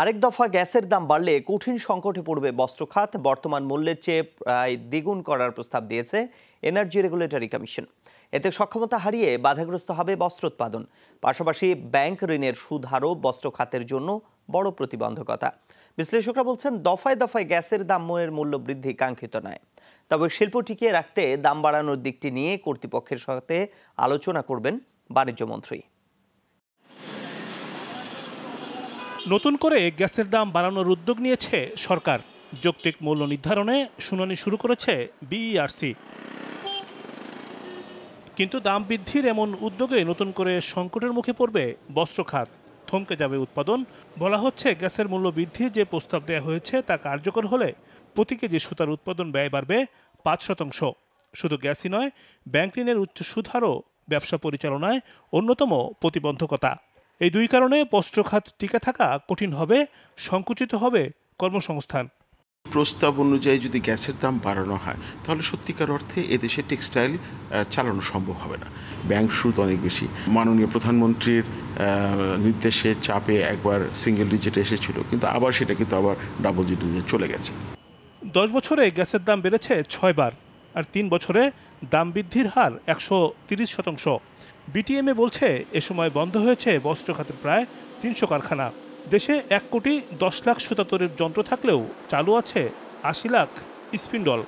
আরেক দফা গ্যাসের দাম বাড়লে কঠিন সংকটে পড়বে বস্ত্র খাত বর্তমান মূল্যের চেয়ে প্রায় দ্বিগুণ করার প্রস্তাব দিয়েছে এনার্জি রেগুলেটরি কমিশন এতে সক্ষমতা হারিয়ে বাধাগ্রস্ত হবে বস্ত্র উৎপাদন। পাশাপাশি ব্যাংক ঋণের সুদ হারও বস্ত্র খাতের জন্য বড় প্রতিবন্ধকতা। বিশ্লেষকরা বলছেন, দফায় দফায় গ্যাসের দামের মূল্য বৃদ্ধি কাঙ্ক্ষিত নয়। তবে শিল্প টিকিয়ে রাখতে দাম বাড়ানোর দিকটি নিয়ে কর্তৃপক্ষের সাথে আলোচনা করবেন বাণিজ্যমন্ত্রী নতুন করে গ্যাসের দাম বাড়ানোর উদ্যোগ নিয়েছে সরকার। যৌক্তিক মূল্য নির্ধারণে শুনানি শুরু করেছে বিইআরসি কিন্তু দাম বৃদ্ধির এমন উদ্যোগে নতুন করে সংকটের মুখে পড়বে বস্ত্র খাত। থমকে যাবে উৎপাদন। বলা হচ্ছে গ্যাসের মূল্য বৃদ্ধির যে প্রস্তাব দেওয়া হয়েছে তা কার্যকর হলে প্রতি কেজি সুতার উৎপাদন ব্যয় বাড়বে পাঁচ শতাংশ। শুধু গ্যাসই নয়, ব্যাংক ঋণের উচ্চ সুদ হারও ব্যবসা পরিচালনায় অন্যতম প্রতিবন্ধকতা। এই দুই কারণে বস্ত্র খাত টিকে থাকা কঠিন হবে সংকুচিত হবে কর্মসংস্থান। প্রস্তাব অনুযায়ী যদি গ্যাসের দাম বাড়ানো হয় তাহলে সত্যিকার অর্থে এদেশে টেক্সটাইল চালানো সম্ভব হবে না। ব্যাংক সুদ অনেক বেশি। মাননীয় প্রধানমন্ত্রীর নির্দেশে চাপে একবার সিঙ্গেল ডিজিটে এসেছিল কিন্তু আবার সেটা কিন্তু আবার ডাবল ডিজিটে চলে গেছে। দশ বছরে গ্যাসের দাম বেড়েছে ছয়বার আর তিন বছরে দাম বৃদ্ধির হার একশো তিরিশ শতাংশ। বিটিএমএ বলছে, এ সময় বন্ধ হয়েছে বস্ত্র খাতের প্রায় তিনশো কারখানা। দেশে এক কোটি দশ লাখ সুতাতরের যন্ত্র থাকলেও চালু আছে আশি লাখ স্পিন্ডল।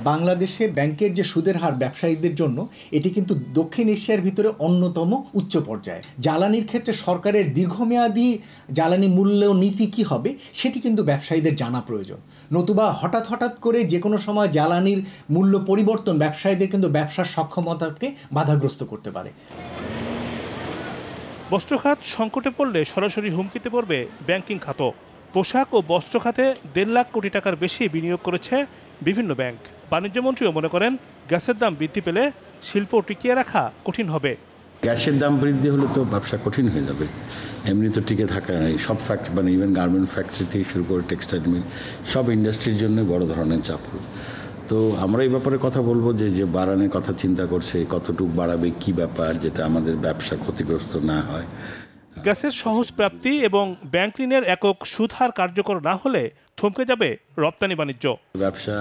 বাংলাদেশে ব্যাংকের যে সুদের হার ব্যবসায়ীদের জন্য, এটি কিন্তু দক্ষিণ এশিয়ার ভিতরে অন্যতম উচ্চ পর্যায়ে জ্বালানির ক্ষেত্রে সরকারের দীর্ঘমেয়াদী জ্বালানি মূল্য নীতি কি হবে, সেটি কিন্তু ব্যবসায়ীদের জানা প্রয়োজন। নতুবা হঠাৎ হঠাৎ করে যে কোনো সময় জ্বালানির মূল্য পরিবর্তন ব্যবসায়ীদের কিন্তু ব্যবসার সক্ষমতাকে বাধাগ্রস্ত করতে পারে। বস্ত্র খাত সংকটে পড়লে সরাসরি হুমকিতে পড়বে ব্যাংকিং খাতও। পোশাক ও বস্ত্র খাতে দেড় লাখ কোটি টাকার বেশি বিনিয়োগ করেছে বিভিন্ন ব্যাংক। বাণিজ্যমন্ত্রীও মনে করেন গ্যাসের দাম বৃদ্ধি পেলে শিল্প টিকিয়ে রাখা কঠিন হবে। গ্যাসের দাম বৃদ্ধি হলে তো ব্যবসা কঠিন হয়ে যাবে। এমনি তো টিকে থাকা নেই। সব ফ্যাক্টরি মানে ইভেন গার্মেন্ট ফ্যাক্টরি থেকে শুরু করে টেক্সটাইল মিল সব ইন্ডাস্ট্রির জন্য বড় ধরনের চাপ। তো আমরা এই ব্যাপারে কথা বলব যে যে বাড়ানোর কথা চিন্তা করছে কতটুকু বাড়াবে কি ব্যাপার যেটা আমাদের ব্যবসা ক্ষতিগ্রস্ত না হয়। গ্যাসের সহজ প্রাপ্তি এবং ব্যাংক ঋণের একক সুদ হার কার্যকর না হলে থমকে যাবে রপ্তানি বাণিজ্য। ব্যবসা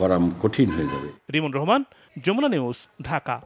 করা কঠিন হয়ে যাবে। রিমন রহমান যমুনা নিউজ ঢাকা।